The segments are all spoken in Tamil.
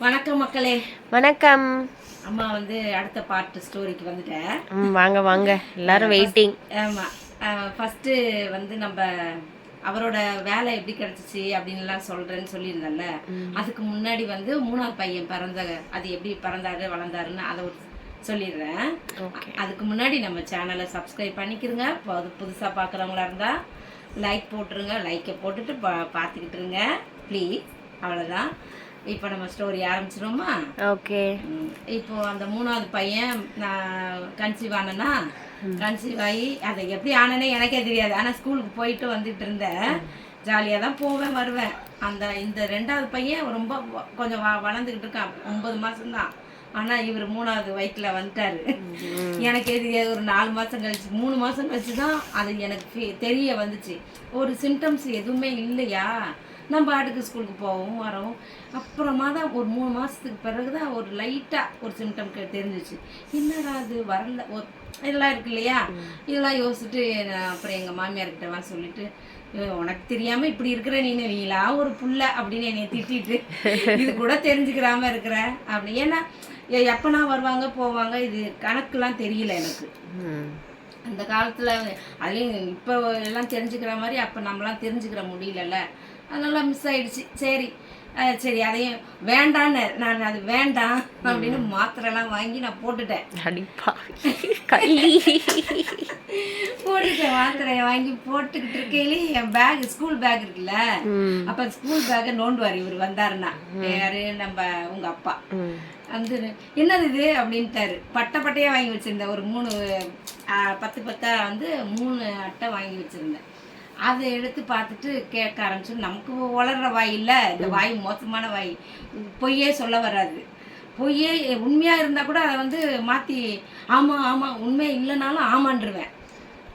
வணக்கம் மக்களே. வணக்கம். அம்மா வந்து அடுத்த பார்ட் ஸ்டோரிக்கு வந்துட்டேன். வாங்க வாங்க. எல்லாரும் வெயிட்டிங் ஆமாம் ஃபஸ்ட்டு வந்து நம்ம அவரோட வேலை எப்படி கிடைச்சிச்சு அப்படின்லாம் சொல்கிறேன்னு சொல்லியிருந்தேன்ல. அதுக்கு முன்னாடி வந்து மூணாவது பையன் பிறந்த அது எப்படி பிறந்தாரு வளர்ந்தாருன்னு அதை சொல்லிடுறேன். அதுக்கு முன்னாடி நம்ம சேனலை சப்ஸ்கிரைப் பண்ணிக்கிறங்க புது புதுசாக பார்க்குறவங்களா இருந்தால் லைக் போட்டுருங்க. லைக்கை போட்டுட்டு பா பார்த்துக்கிட்டு இருங்க ப்ளீஸ் அவ்வளோதான் இப்போ நம்ம ஸ்டோரி ஆரம்பிச்சிருவோமா? ஓகே இப்போ அந்த மூணாவது பையன் நான் கன்சீவ் ஆனேன்னா கன்சீவ் ஆகி அதை எப்படி ஆனேனே எனக்கே தெரியாது. ஆனால் ஸ்கூலுக்கு போயிட்டு வந்துட்டு இருந்தேன். ஜாலியாக தான் போவேன் வருவேன். அந்த இந்த ரெண்டாவது பையன் ரொம்ப கொஞ்சம் வளர்ந்துக்கிட்டு இருக்கான். ஒன்பது மாதம்தான் ஆனால் இவர் மூணாவது வயிற்றுல வந்துட்டாரு. எனக்கே தெரியாது. ஒரு நாலு மாதம் கழிச்சு மூணு மாதம் கழிச்சு தான் அது எனக்கு தெரிய வந்துச்சு. ஒரு சிம்டம்ஸ் எதுவுமே இல்லையா? நம்ம பாட்டுக்கு ஸ்கூலுக்கு போகவும் வரவும் அப்புறமா தான் ஒரு மூணு மாதத்துக்கு பிறகு தான் ஒரு லைட்டாக ஒரு சிம்டம் தெரிஞ்சிச்சு. என்னடா அது வரல. இதெல்லாம் இருக்கு இல்லையா? இதெல்லாம் யோசிச்சுட்டு அப்புறம் எங்கள் மாமியார்கிட்ட வா சொல்லிட்டு "ஐயோ, உனக்கு தெரியாம இப்படி இருக்கிற நீ நீலா? ஒரு புள்ள அப்படின்னு என்னை திட்டிட்டு இது கூட தெரிஞ்சுக்கிறாம இருக்கிற? அப்படி. ஏன்னா எப்பனா வருவாங்க போவாங்க இது கணக்குலாம் தெரியல எனக்கு. அந்த காலத்தில் அதுலேயும் இப்போ எல்லாம் தெரிஞ்சுக்கிற மாதிரி அப்போ நம்மலாம் தெரிஞ்சுக்கிற முடியலல்ல. அதனால மிஸ் ஆயிடுச்சு. சரி. சரி அதையும் வேண்டான்னு நான் அது வேண்டாம் அப்படின்னு மாத்திரைலாம் வாங்கி நான் போட்டுட்டேன். போட்டுட்டேன் மாத்திரையை வாங்கி போட்டுக்கிட்டு இருக்கையிலே என் பேக் ஸ்கூல் பேக் இருக்குல்ல? அப்போ ஸ்கூல் பேக்கை நோண்டுவார் இவர் வந்தாருன்னா. யாரு? நம்ம உங்கள் அப்பா. வந்து என்னது இது? அப்படின்ட்டாரு. பட்டை பட்டையாக வாங்கி வச்சுருந்தேன். ஒரு மூணு பத்து பத்தா வந்து மூணு அட்டை வாங்கி வச்சுருந்தேன். அதை எடுத்து பார்த்துட்டு கேட்க ஆரம்பிச்சு நமக்கு வளர்ற வாய் இல்லை. இந்த வாய் மோசமான வாய். பொய்யே சொல்ல வராது. பொய்யே உண்மையாக இருந்தால் கூட அதை வந்து மாற்றி ஆமாம் ஆமாம் உண்மை இல்லைனாலும் ஆமான்றுவேன்.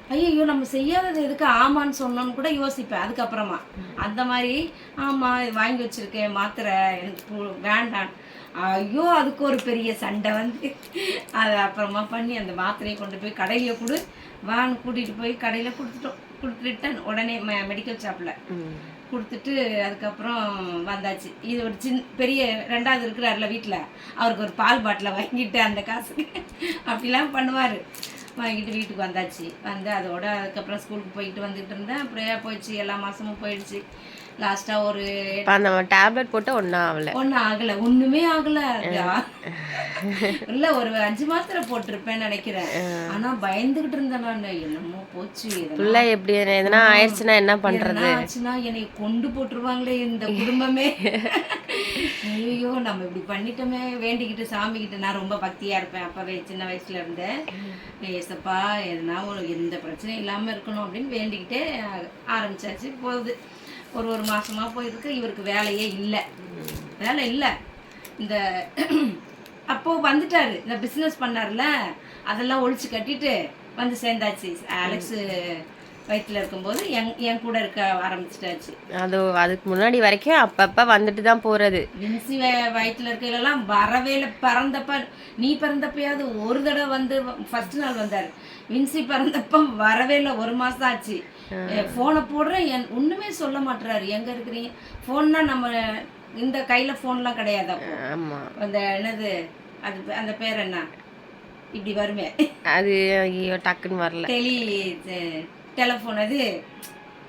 ஐயோ நம்ம செய்யாதது எதுக்கு ஆமான்னு சொன்னோன்னு கூட யோசிப்பேன். அதுக்கப்புறமா. அந்த மாதிரி ஆமாம் இது வாங்கி வச்சிருக்கேன் மாத்திரை எனக்கு பு- வேண்டாம். ஐயோ அதுக்கு ஒரு பெரிய சண்டை வந்து. அதை அப்புறமா பண்ணி அந்த மாத்திரையை கொண்டு போய் கடையில் கொடு. வான்னு கூட்டிகிட்டு போய் கடையில் கொடுத்துட்டோம். கொடுத்துட்டேன் உடனே மெடிக்கல் ஷாப்பில் கொடுத்துட்டு அதுக்கப்புறம் வந்தாச்சு. இது ஒரு சின்ன பெரிய ரெண்டாவது இருக்கிறாருல வீட்டில் அவருக்கு ஒரு பால் பாட்டிலை வாங்கிட்டு அந்த காசுக்கு அப்படிலாம் பண்ணுவார். வாங்கிட்டு வீட்டுக்கு வந்தாச்சு. வந்து அதோட அதுக்கப்புறம் ஸ்கூலுக்கு போயிட்டு வந்துட்டு இருந்தேன். அப்படியே போயிடுச்சு. எல்லா மாதமும் போயிடுச்சு. லாஸ்ட்டாக ஒரு அந்த டேப்லெட் போட்டு ஒன்றும் ஆகல. ஒன்றும் ஆகலை. ஒன்றுமே ஆகலை. இல்லை ஒரு அஞ்சு மாத்திரை போட்டிருப்பேன்னு நினைக்கிறேன். ஆனால் பயந்துக்கிட்டு இருந்தேன் நான். என்னமோ போச்சு பிள்ளை எப்படி எதனா ஆயிடுச்சுன்னா என்ன எதனா ஆச்சுன்னா என்னை கொண்டு போட்டுருவாங்களே இந்த குடும்பமே. ஐயோ நம்ம இப்படி பண்ணிட்டோமே. வேண்டிக்கிட்டு சாமிக்கிட்ட நான் ரொம்ப பக்தியா இருப்பேன். அப்பவே சின்ன வயசுல இருந்தேன் ஏசப்பா எதனா ஒரு எந்த பிரச்சனையும் இல்லாம இருக்கணும் அப்படின்னு வேண்டிக்கிட்டே ஆரம்பிச்சாச்சு. போகுது. ஒரு ஒரு மாசமா போயிருக்கு. இவருக்கு வேலையே இல்லை. வேலை இல்லை. இந்த அப்போ வந்துட்டாரு. இந்த பிஸ்னஸ் பண்ணார்ல அதெல்லாம் ஒழிச்சு கட்டிட்டு வந்து சேர்ந்தாச்சு. அலெக்ஸ் வயிற்றுல இருக்கும்போது என் என் கூட இருக்க ஆரம்பிச்சிட்டாச்சு. அது அதுக்கு முன்னாடி வரைக்கும் அப்பப்ப வந்துட்டு தான் போறது. வின்சி வ- வயிற்றுல இருக்கையிலலாம் வரவே இல்லை. பிறந்தப்ப நீ பிறந்தப்பயாவது ஒரு தடவை வந்து ஃபர்ஸ்ட் நாள் வந்தார். வின்சி பிறந்தப்ப வரவே இல்லை ஒரு மாசம் ஆச்சு. ஃபோனை போடுறேன். என் ஒண்ணுமே சொல்ல மாட்டுறாரு எங்க இருக்கிறீங்க? ஃபோன்னா நம்ம இந்த கையில ஃபோன்லாம் கிடையாது அந்த என்னது அது அந்த பேர் என்ன? இப்படி வருமே. அது ஐயோ டக்குன்னு வரல. டெலி டெலிஃபோன் அது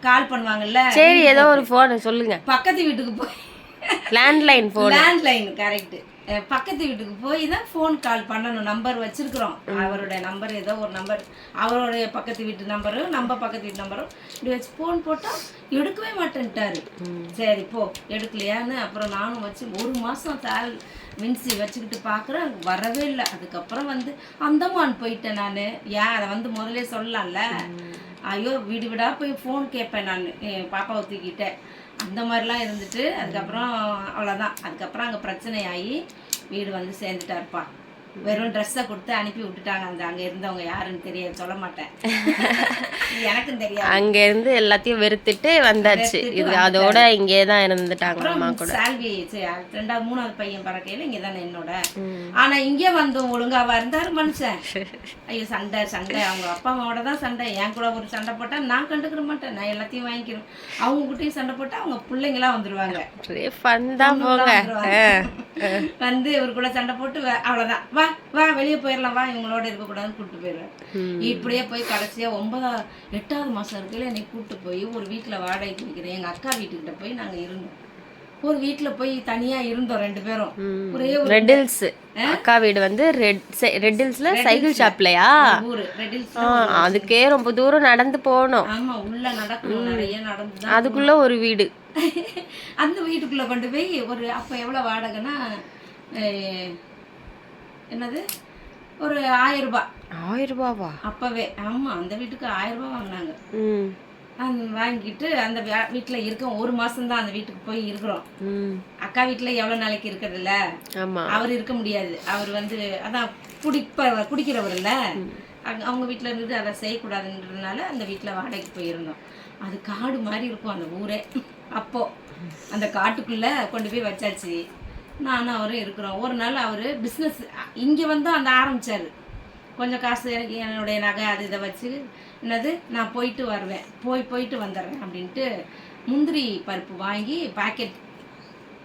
கால் பண்ணுவாங்கல்ல. சரி ஏதோ ஒரு ஃபோன் சொல்லுங்க. பக்கத்து வீட்டுக்கு போய் லேண்ட்லைன் ஃபோன் லேண்ட்லைன் கரெக்ட் பக்கத்து வீட்டுக்கு போய் தான் ஃபோன் கால் பண்ணணும். நம்பர் வச்சிருக்கிறோம். அவரோட நம்பர் ஏதோ ஒரு நம்பர் அவருடைய பக்கத்து வீட்டு நம்பரும் நம்ம பக்கத்து வீட்டு நம்பரும் இப்படி வச்சு ஃபோன் போட்டால் எடுக்கவே மாட்டேன்ட்டாரு. சரி போ. எடுக்கலையான்னு அப்புறம் நானும் வச்சு ஒரு மாதம் தால் மின்சி வச்சுக்கிட்டு பார்க்குறேன் வரவே இல்லை. அதுக்கப்புறம் வந்து அந்தமான் போயிட்டேன் நான். ஏன்? அதை வந்து முதல்ல சொல்லலாம்ல. ஐயோ வீடு வீடா போய் ஃபோன் கேட்பேன் நான். பாப்பாவை தூக்கிட்டேன். அந்த மாதிரிலாம் இருந்துட்டு அதுக்கப்புறம் அவ்வளோதான் அதுக்கப்புறம் அங்கே பிரச்சனை ஆகி வீடு வந்து சேர்ந்துட்டாருப்பா. வெறும் ட்ரெஸ்ஸை கொடுத்து அனுப்பி விட்டுட்டாங்க. அந்த அங்கே இருந்தவங்க யாருன்னு தெரியாது. சொல்ல மாட்டேன். எனக்கும் தெரியாது. அங்க இருந்து எல்லாத்தையும் வெறுத்துட்டு வந்தாச்சு. இது அதோட இங்கே தான் இருந்துட்டாங்க அம்மா கூட. சால்வி ரெண்டாவது மூணாவது பையன் பறக்கையில இங்கே தானே என்னோட. ஆனா இங்கே வந்தோம். ஒழுங்காவா இருந்தாரு மனுஷன். ஐயோ சண்டை சண்டை. அவங்க அப்பா அம்மாவோட தான் சண்டை. என் கூட ஒரு சண்டை போட்டா நான் கண்டுக்கிற மாட்டேன். நான் எல்லாத்தையும் வாங்கிக்கிறேன். அவங்க கிட்டயும் சண்டை போட்டா அவங்க பிள்ளைங்களா வந்துருவாங்க. ஃபன் தான் போங்க. வந்துருவாங்க. வந்து இவர் கூட சண்டை போட்டு அவ்வளவுதான். வா வா வெளியே போயிடலாம் வா இவங்களோட இருக்கக்கூடாதுன்னு கூப்பிட்டு போயிடுவேன். இப்படியே போய் கடைசியா ஒன்பதா எட்டாவது மாசம் இருக்கையில என்னை கூப்பிட்டு போய் ஒரு வீட்டுல வாடகைக்கு வைக்கிறேன். எங்க அக்கா வீட்டுக்கிட்ட போய் நாங்க இருந்தோம். ஒரு வீட்டுல போய் தனியா இருந்தோம் ரெண்டு பேரும். ஒரே ரெட் ஹில்ஸ் அக்கா வீடு வந்து ரெட் ரெட் ஹில்ஸ்ல சைக்கிள் ஷாப்லயா? அதுக்கே ரொம்ப தூரம் நடந்து போகணும். ஆமா உள்ள நடக்கணும் நிறைய நடந்துதான் அதுக்குள்ள ஒரு வீடு. அந்த வீட்டுக்குள்ள கொண்டு போய் ஒரு அப்ப எவ்வளவு வாடகைன்னா என்னது? ஒரு ஆயிரம் ரூபாய். ஆயிரம் ரூபாவா? அப்பவே. ஆமா அந்த வீட்டுக்கு ஆயிரம் ரூபாய் வாங்கினாங்க. அந்த வாங்கிட்டு அந்த வீட்டுல இருக்கோம் ஒரு மாசம் தான் அந்த வீட்டுக்கு போய் இருக்கிறோம். அக்கா வீட்டுல எவ்வளவு நாளைக்கு இருக்கிறது இல்ல ஆமா. அவர் இருக்க முடியாது. அவர் வந்து அதான் குடிப்ப குடிக்கிறவர் இல்ல. அவங்க வீட்டுல இருந்துட்டு அதை செய்யக்கூடாதுன்றதுனால அந்த வீட்டுல வாடகைக்கு போயிருந்தோம். அது காடு மாதிரி இருக்கும் அந்த ஊரே. அப்போ அந்த காட்டுக்குள்ள கொண்டு போய் வச்சாச்சு. நானும் அவரும் இருக்கிறோம். ஒரு நாள் அவர் பிஸ்னஸ் இங்கே வந்து அந்த ஆரம்பித்தார் கொஞ்சம் காசு எனக்கு என்னுடைய நகை அது இதை வச்சு என்னது நான் போயிட்டு வருவேன். போய் போயிட்டு வந்துடுறேன் அப்படின்ட்டு முந்திரி பருப்பு வாங்கி பாக்கெட்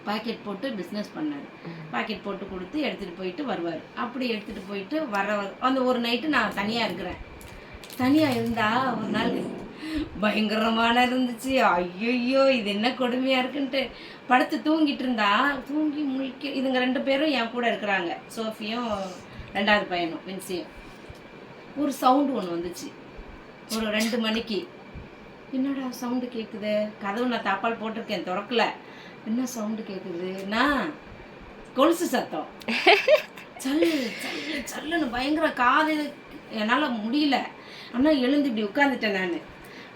பாக்கெட் போட்டு பிஸ்னஸ் பண்ணார். பாக்கெட் போட்டு கொடுத்து எடுத்துகிட்டு போயிட்டு வருவார். அப்படி எடுத்துகிட்டு போயிட்டு வர அந்த ஒரு நைட்டு நான் தனியாக இருக்கிறேன். தனியாக இருந்தால் ஒரு நாள் பயங்கரமான இருந்துச்சு. ஐயோ இது என்ன கொடுமையாக இருக்குன்ட்டு. படுத்து தூங்கிட்டு இருந்தா தூங்கி முழிக்க இதுங்க ரெண்டு பேரும் என் கூட இருக்கிறாங்க. சோஃபியும் ரெண்டாவது பையனும் வின்சியும். ஒரு சவுண்டு ஒன்று வந்துச்சு. ஒரு ரெண்டு மணிக்கு. என்னடா சவுண்டு கேட்குது கதவு நான் தாப்பால் போட்டிருக்கேன் திறக்கல. என்ன சவுண்டு கேட்குதுன்னா கொலுசு சத்தம். சல்லு சல்லு சல்லுன்னு பயங்கர காது. என்னால் முடியல. ஆனால் எழுந்து இப்படி உட்காந்துட்டேன் நான்.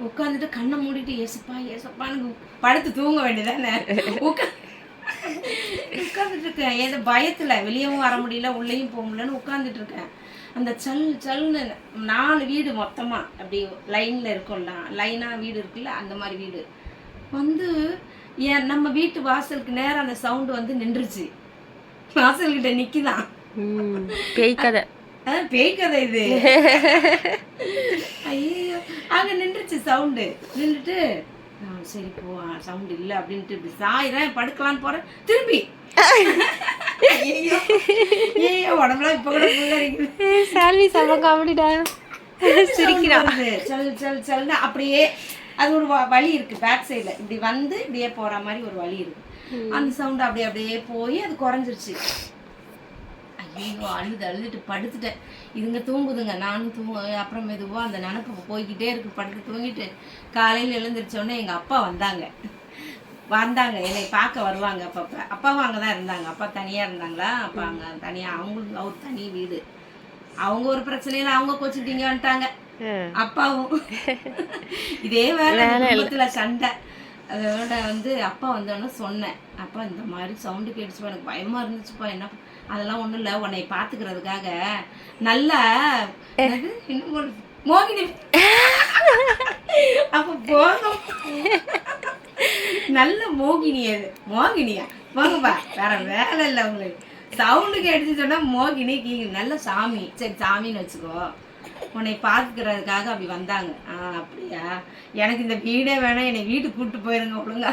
உட்காந்துட்டு கண்ணை மூடிட்டு ஏசப்பா ஏசப்பான்னு படுத்து தூங்க வேண்டியதானே உட்கா உட்காந்துட்டு இருக்கேன் ஏதோ பயத்துல வெளியவும் வர முடியல உள்ளேயும் போக முடியலன்னு உட்காந்துட்டு இருக்கேன் அந்த சல் சல்னு நாலு வீடு மொத்தமா அப்படி லைன்ல இருக்கும்ல லைனா வீடு இருக்குல்ல அந்த மாதிரி வீடு. வந்து ஏன் நம்ம வீட்டு வாசலுக்கு நேரா அந்த சவுண்டு வந்து நின்றுச்சு. வாசல்கிட்ட நிக்குதான். ம் பேய் கதை ஆ, பேய் கதை இது. அங்க நின்றுச்சு சவுண்டு நின்றுட்டு நான் சரி போ சவுண்ட் இல்லை அப்படின்ட்டு இப்படி சாயிரேன் படுக்கலான்னு போறேன். திரும்பி. ஐயோ உடம்புலாம் இப்ப கூட சால்வி காமெடிடா. சிரிக்கிறான். சல் சல் சல்னு அப்படியே அது ஒரு வழி இருக்கு பேக் சைடில் இப்படி வந்து இப்படியே போற மாதிரி ஒரு வழி இருக்கு. அந்த சவுண்ட் அப்படியே அப்படியே போய் அது குறைஞ்சிருச்சு. ஐயோ அழுது அழுதுட்டு படுத்துட்டேன். இதுங்க தூங்குதுங்க. நானும் தூங்க அப்புறம் மெதுவாக அந்த நினப்பு போய்கிட்டே இருக்கு. படுத்து தூங்கிட்டு காலையில் எழுந்திரிச்ச உடனே எங்கள் அப்பா வந்தாங்க. வந்தாங்க. என்னை பார்க்க வருவாங்க அப்பப்போ. அப்பாவும் அங்கே தான் இருந்தாங்க. அப்பா தனியாக இருந்தாங்களா? அப்பா அங்கே தனியாக அவங்களுக்கு அவர் தனி வீடு. அவங்க ஒரு பிரச்சனையில அவங்க கோச்சுக்கிட்டீங்க வந்துட்டாங்க. அப்பாவும். இதே வேலை குடும்பத்துல சண்டை. அதோட வந்து அப்பா வந்தோடனே சொன்னேன். அப்பா இந்த மாதிரி சவுண்டு கேட்டுச்சுப்பா. எனக்கு பயமா இருந்துச்சுப்பா. என்ன அதெல்லாம் ஒண்ணும் இல்ல உன்னை பாத்துக்கிறதுக்காக நல்லா என்னது? இன்னும் ஒரு மோகினி? அப்ப போதும் நல்ல மோகினி அது. மோகினியா? போங்கப்பா வேற வேலை இல்லை உங்களுக்கு. சவுண்டு கேட்டுச்சு சொன்னா மோகினி கீங்க நல்ல சாமி. சரி சாமின்னு வச்சுக்கோ. உன்னை பார்த்துக்கிறதுக்காக அப்படி வந்தாங்க. ஆ அப்படியா? எனக்கு இந்த வீடே வேணாம். என்னை வீட்டுக்கு கூப்பிட்டு போயிருங்க ஒழுங்கா.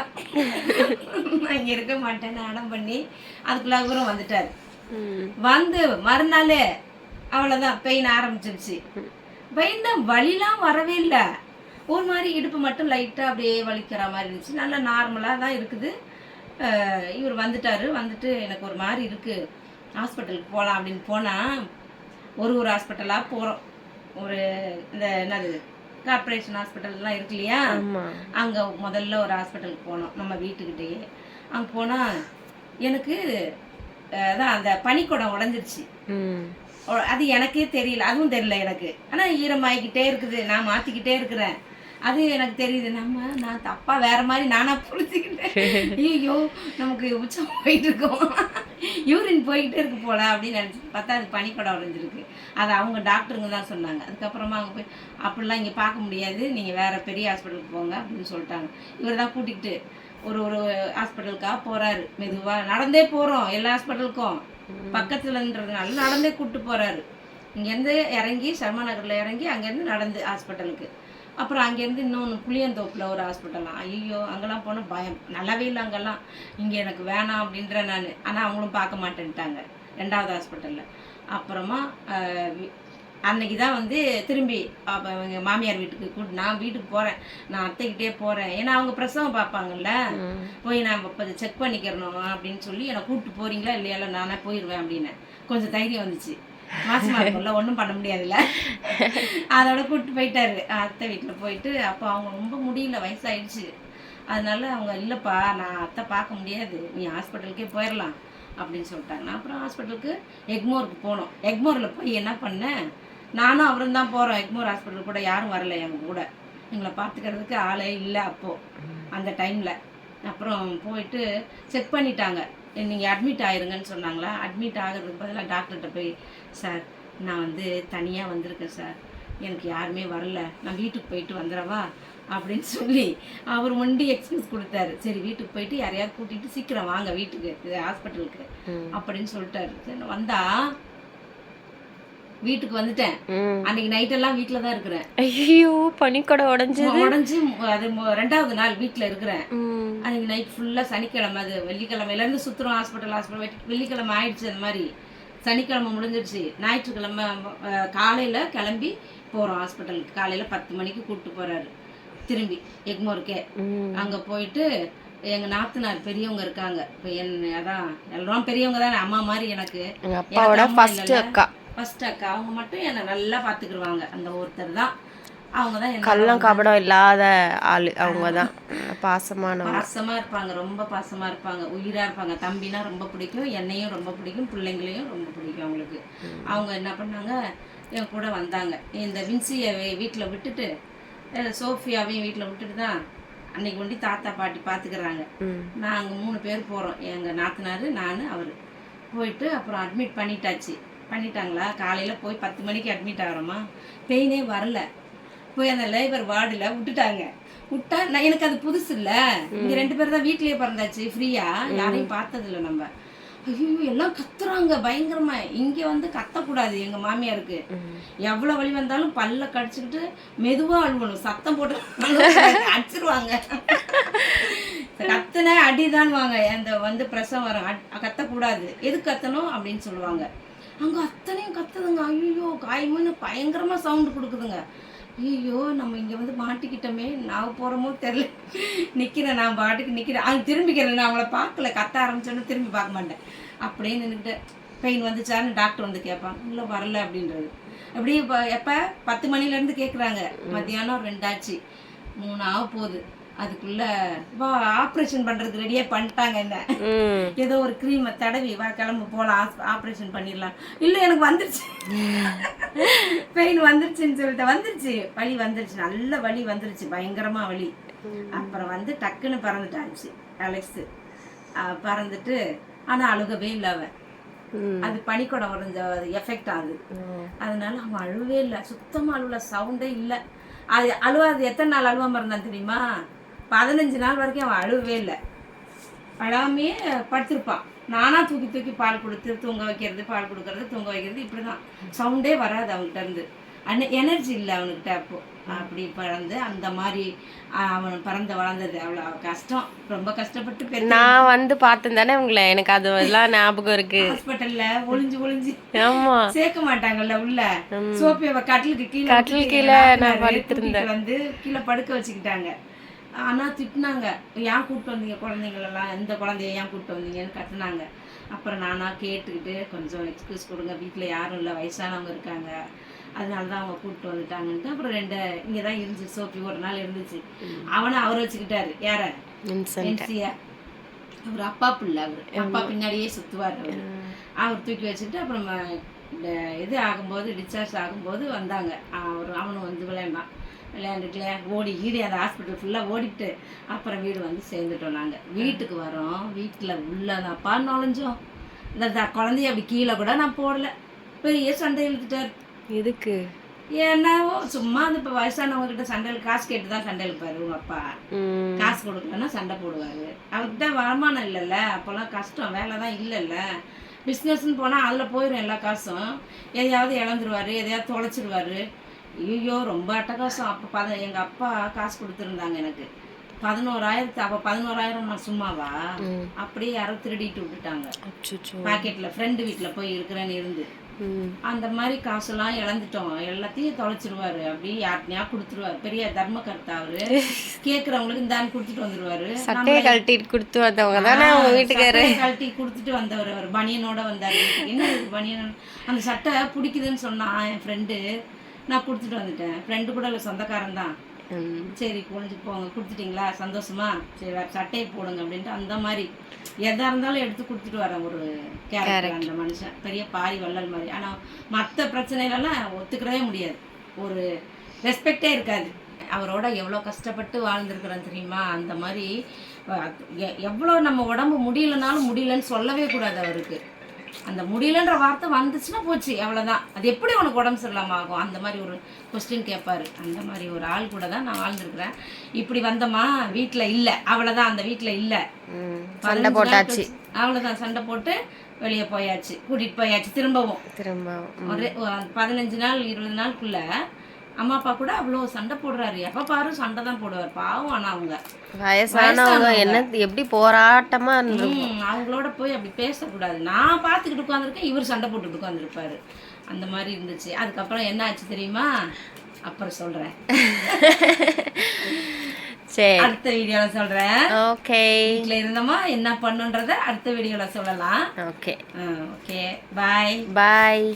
நான் இங்கே இருக்க மாட்டேன்னு அடம் பண்ணி அதுக்குள்ள அவரும் வந்துட்டார். வந்து மறுநாள் அவ்வளோதான் பெயின் ஆரம்பிச்சிருச்சு. பெயின் தான் வலிலாம் வரவே இல்லை. ஒரு மாதிரி இடுப்பு மட்டும் லைட்டாக அப்படியே வலிக்கிற மாதிரி இருந்துச்சு. நல்லா நார்மலாக தான் இருக்குது. இவர் வந்துட்டாரு. வந்துட்டு எனக்கு ஒரு மாதிரி இருக்குது ஹாஸ்பிட்டலுக்கு போகலாம் அப்படின்னு போனால் ஒரு ஒரு ஹாஸ்பிட்டலாக போகிறோம் ஒரு இந்த என்னது கார்ப்பரேஷன் ஹாஸ்பிட்டல்லாம் இருக்கு இல்லையா? அங்கே முதல்ல ஒரு ஹாஸ்பிட்டலுக்கு போனோம். நம்ம வீட்டுக்கிட்டேயே. அங்கே போனால் எனக்கு அதான் அந்த பனிக்குடம் உடஞ்சிருச்சு. அது எனக்கே தெரியல. அதுவும் தெரியல எனக்கு. ஆனால் ஈரமாகிக்கிட்டே இருக்குது. நான் மாற்றிக்கிட்டே இருக்கிறேன். அது எனக்கு தெரியுது. நம்ம நான் தப்பா வேற மாதிரி நானா புரிஞ்சுக்கிட்டேன். ஐயோ நமக்கு உச்சம் போயிட்டு இருக்கோம் யூரின் போய்கிட்டே இருக்கு போல அப்படின்னு நினச்சி பார்த்தா அது பனிக்கொடை உடஞ்சிருக்கு. அது அவங்க டாக்டருங்க தான் சொன்னாங்க. அதுக்கப்புறமா அவங்க போய் அப்படிலாம் இங்கே பார்க்க முடியாது. நீங்கள் வேற பெரிய ஹாஸ்பிட்டலுக்கு போங்க அப்படின்னு சொல்லிட்டாங்க. இவர் தான் கூட்டிக்கிட்டு ஒரு ஒரு ஹாஸ்பிட்டலுக்காக போறாரு. மெதுவா நடந்தே போறோம் எல்லா ஹாஸ்பிட்டலுக்கும் பக்கத்துலன்றதுனால நடந்தே கூப்பிட்டு போறாரு. இங்கேருந்து இறங்கி சர்மா நகர்ல இறங்கி அங்கேருந்து நடந்து ஹாஸ்பிட்டலுக்கு அப்புறம் அங்கேருந்து இன்னொன்று புளியந்தோப்பில் ஒரு ஹாஸ்பிட்டலாம் ஐயோ அங்கெல்லாம் போனால் பயம். நல்லாவே இல்லை அங்கெல்லாம். இங்கே எனக்கு வேணாம் அப்படின்ற நான். ஆனால் அவங்களும் பார்க்க மாட்டேன்ட்டாங்க. ரெண்டாவது ஹாஸ்பிட்டலில் அப்புறமா அன்னைக்கு தான் வந்து திரும்பி அப்போ எங்கள் மாமியார் வீட்டுக்கு கூட்டு நான் வீட்டுக்கு போகிறேன் நான் அத்தைக்கிட்டே போகிறேன் ஏன்னா அவங்க பிரசவம் பார்ப்பாங்கல்ல போய் நான் இப்போ செக் பண்ணிக்கிறணும் அப்படின்னு சொல்லி என்னை கூப்பிட்டு போறீங்களா இல்லையால நானே போயிடுவேன் அப்படின்னு. கொஞ்சம் தைரியம் வந்துச்சு. மாசமா இருக்கும்ல ஒன்றும் பண்ண முடியாதுல்ல. அதோட கூப்பிட்டு போயிட்டாரு. அத்தை வீட்டில் போயிட்டு அப்போ அவங்க ரொம்ப முடியல வயசாயிடுச்சு. அதனால அவங்க இல்லைப்பா நான் அத்தை பார்க்க முடியாது. நீ ஹாஸ்பிட்டலுக்கே போயிடலாம் அப்படின்னு சொல்லிட்டாங்க. நான் அப்புறம் ஹாஸ்பிட்டலுக்கு எக்மோருக்கு போனோம். எக்மோரில் போய் என்ன பண்ணேன்? நானும் அவரும் தான் போகிறோம் எக்மோர் ஹாஸ்பிட்டல் கூட யாரும் வரல எங்க கூட. எங்களை பார்த்துக்கிறதுக்கு ஆளே இல்லை அப்போது அந்த டைமில். அப்புறம் போயிட்டு செக் பண்ணிட்டாங்க. நீங்கள் அட்மிட் ஆயிருங்கன்னு சொன்னாங்களா? அட்மிட் ஆகிறதுக்கு பதிலாக டாக்டர்கிட்ட போய் சார் நான் வந்து தனியாக வந்திருக்கேன் சார். எனக்கு யாருமே வரல. நான் வீட்டுக்கு போயிட்டு வந்துடவா? அப்படின்னு சொல்லி அவர் ஒண்டி எக்ஸ்கியூஸ் கொடுத்தாரு. சரி வீட்டுக்கு போயிட்டு யாரையாவது கூட்டிட்டு சீக்கிரம் வாங்க வீட்டுக்கு ஹாஸ்பிட்டலுக்கு. அப்படின்னு சொல்லிட்டாரு. சரி வந்தா வீட்டுக்கு வந்துட்டேன். அன்னைக்கு நைட் எல்லாம் வீட்டில் தான் இருக்கிறேன். ஐயோ பனிக்கடை உடஞ்சது. உடஞ்சி அது ரெண்டாவது நாள் வீட்டில் இருக்கிறேன். அன்னைக்கு நைட் ஃபுல்லாக சனிக்கிழமை அது வெள்ளிக்கிழமையிலேருந்து சுற்றுறோம் ஹாஸ்பிட்டல் ஹாஸ்பிட்டல் வெள்ளிக்கிழமை ஆயிடுச்சு அந்த மாதிரி. சனிக்கிழமை முடிஞ்சிடுச்சு ஞாயிற்றுக்கிழமை காலையில் கிளம்பி போகிறோம் ஹாஸ்பிட்டலுக்கு காலையில் பத்து மணிக்கு கூப்பிட்டு போகிறாரு திரும்பி எக்மோருக்கே. அங்கே போயிட்டு எங்கள் நாத்தனார் பெரியவங்க இருக்காங்க. இப்போ என் அதான் எல்லாம் பெரியவங்க தானே. அம்மா மாதிரி எனக்கு. எங்க அப்பாவோட ஃபர்ஸ்ட் அக்கா. ஃபர்ஸ்ட் அக்கா அவங்க மட்டும் என்னை நல்லா பார்த்துக்குருவாங்க அந்த ஒருத்தர் தான். அவங்க தான் கள்ளம் கபடம் இல்லாத ஆளு அவங்க தான். பாசமானவங்க. பாசமா இருப்பாங்க ரொம்ப பாசமா இருப்பாங்க. உயிரா இருப்பாங்க. தம்பினா ரொம்ப பிடிக்கும் என்னையும் ரொம்ப பிடிக்கும் பிள்ளைங்களையும் ரொம்ப பிடிக்கும் அவங்களுக்கு. அவங்க என்ன பண்ணாங்க என் கூட வந்தாங்க. இந்த வின்சியை வீட்டில் விட்டுட்டு சோஃபியாவையும் வீட்டில் விட்டுட்டு தான் அன்னைக்கு ஒண்டி தாத்தா பாட்டி பார்த்துக்கிறாங்க. நாங்கள் மூணு பேர் போகிறோம் எங்கள் நாத்தனார் நான் அவர். போயிட்டு அப்புறம் அட்மிட் பண்ணிட்டாச்சு. பண்ணிட்டாங்களா? காலையில் போய் பத்து மணிக்கு அட்மிட் ஆகிறோமா பெயினே வரல. போய் அந்த லேபர் வார்டில் விட்டுட்டாங்க. விட்டா நான் எனக்கு அது புதுசு இல்லை. இங்கே ரெண்டு பேர் தான் வீட்லயே பிறந்தாச்சு ஃப்ரீயாக யாரையும் பார்த்ததில்ல நம்ம. ஐயோ எல்லாம் கத்துறாங்க பயங்கரமா. இங்கே வந்து கத்தக்கூடாது எங்கள் மாமியாருக்கு. எவ்வளோ வலி வந்தாலும் பல்ல கடிச்சுக்கிட்டு மெதுவாக அழுவணும். சத்தம் போட்டு அடிச்சிருவாங்க. கத்துன அடிதான் வாங்க அந்த வந்து பிரசவம் வரும். கத்தக்கூடாது. எது கத்தணும்? அப்படின்னு சொல்லுவாங்க. அங்க அத்தனையும் கத்துதுங்க. ஐயோ காயமுன்னு பயங்கரமா சவுண்டு கொடுக்குதுங்க. ஐயோ நம்ம இங்க வந்து மாட்டிக்கிட்டோமே. நான் போறோமோ தெரியல. நிக்கிறேன் நான் பாட்டுக்கு நிக்கிறேன். அது திரும்பிக்கிறேன் நான் அவங்கள பார்க்கல. கத்த ஆரம்பிச்சோன்னு திரும்பி பார்க்க மாட்டேன். அப்படியே நின்றுட்டு பெயின் வந்துச்சான்னு டாக்டர் வந்து கேட்பாங்க இல்லை வரல அப்படின்றது அப்படியே இப்போ எப்போ? பத்து மணிலேருந்து கேட்குறாங்க மத்தியானம் ரெண்டாச்சு. மூணு ஆக போகுது அதுக்குள்ள வா ஆப்ரேஷன் பண்றது ரெடியே பண்ணிட்டாங்க என்ன. ஏதோ ஒரு க்ரீமை தடவி வா கிளம்பு போகலாம் ஆப்ரேஷன் பண்ணிடலாம். இல்லை எனக்கு வந்துருச்சு. பெயின் வந்துருச்சுன்னு சொல்லிட்டு வந்துருச்சு. வலி வந்துருச்சு. நல்ல வலி வந்துருச்சு. பயங்கரமா வலி. அப்புறம் வந்து டக்குன்னு பறந்துட்டாச்சு அலெக்ஸு பறந்துட்டு ஆனா அழுகவே இல்லை அவன். அது பனிக்கூடம் உடஞ்ச எஃபெக்ட் ஆகுது. அதனால அவன் அழுவே இல்லை. சுத்தமா அழுவல. சவுண்டே இல்லை. அது அழுவாது. எத்தனை நாள் அழுவாம இருந்தான் தெரியுமா? பதினஞ்சு நாள் வரைக்கும் அவன் அழுவவே இல்லை. அழாமையே படுத்திருப்பான் நானா தூக்கி தூக்கி பால் கொடுத்து தூங்க வைக்கிறது பால் கொடுக்கறது தூங்க வைக்கிறது இப்படிதான். சவுண்டே வராது அவன்கிட்ட இருந்து. அன்ன எனர்ஜி இல்லை அவனுக்கிட்ட அப்போ. அப்படி பிறந்து அந்த மாதிரி அவன் பிறந்து வளர்ந்தது அவ்வளோ கஷ்டம். ரொம்ப கஷ்டப்பட்டு நான் வந்து பார்த்தேன் தானே உங்களை. எனக்கு அது எல்லாம் ஞாபகம் இருக்கு. ஹாஸ்பிட்டல்ல ஒளிஞ்சு ஒளிஞ்சு ஆமா. சேர்க்க மாட்டாங்கல்ல உள்ள. சோப்பியவ கட்டிலுக்கு கீழே கட்டில் விட்டுட்டு கீழே நான் படுத்திருந்தேன். வந்து கீழே படுக்க வச்சுக்கிட்டாங்க. ஆனா திட்டினாங்க ஏன் கூப்பிட்டு வந்தீங்க குழந்தைங்களெல்லாம்? எந்த குழந்தைய ஏன் கூப்பிட்டு வந்தீங்கன்னு கத்துனாங்க. அப்புறம் நானா கேட்டுக்கிட்டு கொஞ்சம் எக்ஸ்கியூஸ் கொடுங்க வீட்டில் யாரும் இல்லை வயசானவங்க இருக்காங்க. அதனால தான் அவங்க கூப்பிட்டு வந்துட்டாங்கன்ட்டு அப்புறம் ரெண்டு இங்கே தான் இருந்துச்சு. சோப்பி ஒரு நாள் இருந்துச்சு. அவனை அவர் வச்சுக்கிட்டாரு. யார? அவர் அப்பா பிள்ளை அவர். அப்பா பின்னாடியே சுத்துவார் அவர். அவர் தூக்கி வச்சுட்டு அப்புறம் இது ஆகும்போது டிஸ்சார்ஜ் ஆகும்போது வந்தாங்க. அவர் அவனும் வந்து விளையாண்டான். விளையாண்டுட்டு ஓடி ஈடி அந்த ஹாஸ்பிட்டல் ஃபுல்லாக ஓடிட்டு அப்புறம் வீடு வந்து சேர்ந்துட்டோம் நாங்கள் வீட்டுக்கு வரோம். வீட்டில் உள்ளதாப்பா நுழைஞ்சோம். இந்த குழந்தைய அப்படி கீழே கூட நான் போடல. பெரிய சண்டை இழுத்துட்டார். எதுக்கு? ஏன்னாவோ சும்மா அந்த இப்போ வயசானவங்க கிட்ட சண்டையில் காசு கேட்டு தான் சண்டை இழுப்பாரு உங்க அப்பா. காசு கொடுக்கலன்னா சண்டை போடுவார். அவர்கிட்ட வருமானம் இல்லைல்ல. அப்போல்லாம் கஷ்டம் வேலை தான் இல்லைல்ல பிஸ்னஸ்ன்னு போனால் அதில் போயிடும் எல்லா காசும். எதையாவது இழந்துருவாரு எதையாவது தொலைச்சிருவாரு. ஐயோ ரொம்ப அட்டகாசம். அப்போ பத எங்கள் அப்பா காசு கொடுத்துருந்தாங்க எனக்கு. பதினோராயிரத்து அப்போ பதினோராயிரம் சும்மாவா? ம். அப்படியே யாரோ திருடிட்டு விட்டுட்டாங்க. பாக்கெட்டில் ஃப்ரெண்டு வீட்டில் போய் இருக்கிறேன்னு இருந்து. அந்த மாதிரி காசெல்லாம் இழந்துட்டோம். எல்லாத்தையும் தொலைச்சிருவாரு. அப்படியே யார்ட்டையா கொடுத்துருவாரு. பெரிய தர்மகர்த்தா அவரு. கேட்குறவங்களுக்கு இந்தான்னு கொடுத்துட்டு வந்துருவாரு. சட்டையை கழட்டிட்டு கொடுத்து வந்தவங்க தானே உங்க வீட்டுக்காரு? கழட்டி கொடுத்துட்டு வந்தவர். அவர் பனியனோட வந்தார். என்ன பனியன்? அந்த சட்டை பிடிக்குதுன்னு சொன்னான் என் ஃப்ரெண்டு நான் கொடுத்துட்டு வந்துட்டேன். ஃப்ரெண்டு கூட இல்லை சொந்தக்காரன் தான். சரி குளிஞ்சு போங்க கொடுத்துட்டீங்களா? சந்தோஷமா? சரி வேற சட்டையை போடுங்க அப்படின்ட்டு அந்த மாதிரி. எதா இருந்தாலும் எடுத்து கொடுத்துட்டு வரேன் ஒரு கேரக்டர் அந்த மனுஷன். பெரிய பாரி வள்ளல் மாதிரி. ஆனா மற்ற பிரச்சனைகளெல்லாம் ஒத்துக்கிறவே முடியாது. ஒரு ரெஸ்பெக்டே இருக்காது. அவரோட எவ்வளோ கஷ்டப்பட்டு வாழ்ந்துருக்குறேன் தெரியுமா? அந்த மாதிரி எவ்வளோ நம்ம உடம்பு முடியலனாலும் முடியலன்னு சொல்லவே கூடாது அவருக்கு. அந்த முடியலன்ற வார்த்தை வந்துச்சுன்னா போச்சு அவ்வளோதான் அது எப்படி உனக்கு உடம்பு சரியில்லாம ஆகும்? அந்த மாதிரி ஒரு கொஸ்டின் கேட்பாரு அந்த மாதிரி ஒரு ஆள் கூட தான் நான் வாழ்ந்துருக்கிறேன். இப்படி வந்தோமா வீட்டில் இல்லை. அவ்வளோதான் அந்த வீட்டில் இல்லை. சண்டை போட்டாச்சு. அவ்வளோதான் சண்டை போட்டு வெளியே போயாச்சு. கூட்டிகிட்டு போயாச்சு. திரும்பவும். திரும்ப ஒரு ஒரு பதினஞ்சு நாள் இருபது நாளுக்குள்ள அம்மா அப்பா கூட அவ்வளோ சண்டை போடுறாரு. எப்போ பாரு சண்டை தான் போடுவார். பாவம் ஆனால் அவங்க. வயசானவங்க என்ன எப்படி போராட்டமா அவங்களோட போய் அப்படி பேசக்கூடாது. நான் பார்த்துக்கிட்டு உட்காந்துருக்கேன் இவர் சண்டை போட்டுட்டு உட்காந்துருப்பாரு அந்த மாதிரி இருந்துச்சு. அதுக்கப்புறம் என்ன ஆச்சு தெரியுமா? அப்புறம் சொல்கிறேன் சரி. அடுத்த வீடியோவில் சொல்கிறேன் ஓகே. வீட்டில் இருந்தோமா? என்ன பண்ணுன்றத அடுத்த வீடியோவில் சொல்லலாம். ஓகே. ஓகே. பாய். பாய்.